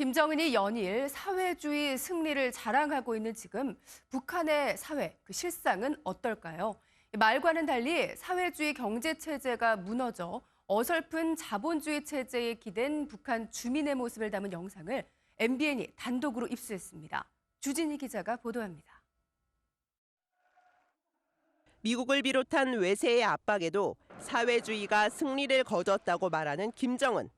김정은이 연일 사회주의 승리를 자랑하고 있는 지금 북한의 사회, 그 실상은 어떨까요? 말과는 달리 사회주의 경제 체제가 무너져 어설픈 자본주의 체제에 기댄 북한 주민의 모습을 담은 영상을 MBN이 단독으로 입수했습니다. 주진희 기자가 보도합니다. 미국을 비롯한 외세의 압박에도 사회주의가 승리를 거뒀다고 말하는 김정은.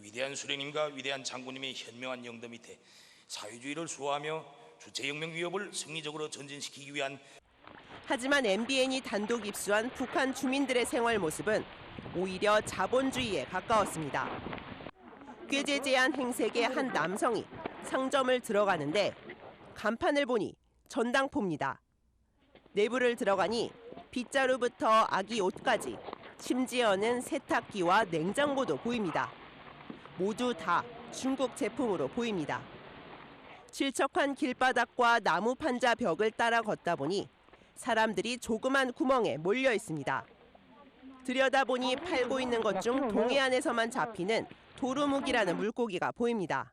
위대한 수령님과 위대한 장군님의 현명한 영도 밑에 사회주의를 수호하며 주체혁명 위협을 승리적으로 전진시키기 위한 하지만 MBN이 단독 입수한 북한 주민들의 생활 모습은 오히려 자본주의에 가까웠습니다. 꾀재재한 행색의 한 남성이 상점을 들어가는데 간판을 보니 전당포입니다. 내부를 들어가니 빗자루부터 아기 옷까지 심지어는 세탁기와 냉장고도 보입니다. 모두 다 중국 제품으로 보입니다. 질척한 길바닥과 나무 판자 벽을 따라 걷다 보니 사람들이 조그만 구멍에 몰려 있습니다. 들여다보니 팔고 있는 것 중 동해안에서만 잡히는 도루묵이라는 물고기가 보입니다.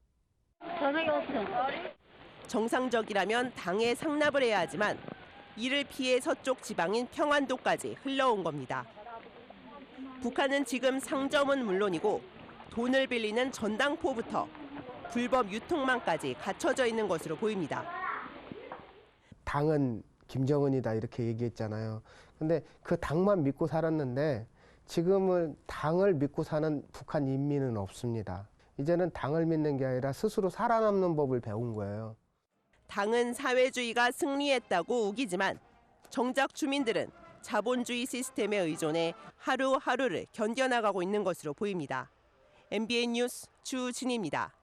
정상적이라면 당에 상납을 해야 하지만 이를 피해 서쪽 지방인 평안도까지 흘러온 겁니다. 북한은 지금 상점은 물론이고 돈을 빌리는 전당포부터 불법 유통망까지 갖춰져 있는 것으로 보입니다. 당은 김정은이다 이렇게 얘기했잖아요. 근데 그 당만 믿고 살았는데 지금은 당을 믿고 사는 북한 인민은 없습니다. 이제는 당을 믿는 게 아니라 스스로 살아남는 법을 배운 거예요. 당은 사회주의가 승리했다고 우기지만 정작 주민들은 자본주의 시스템에 의존해 하루하루를 견뎌나가고 있는 것으로 보입니다. MBN 뉴스 주진입니다.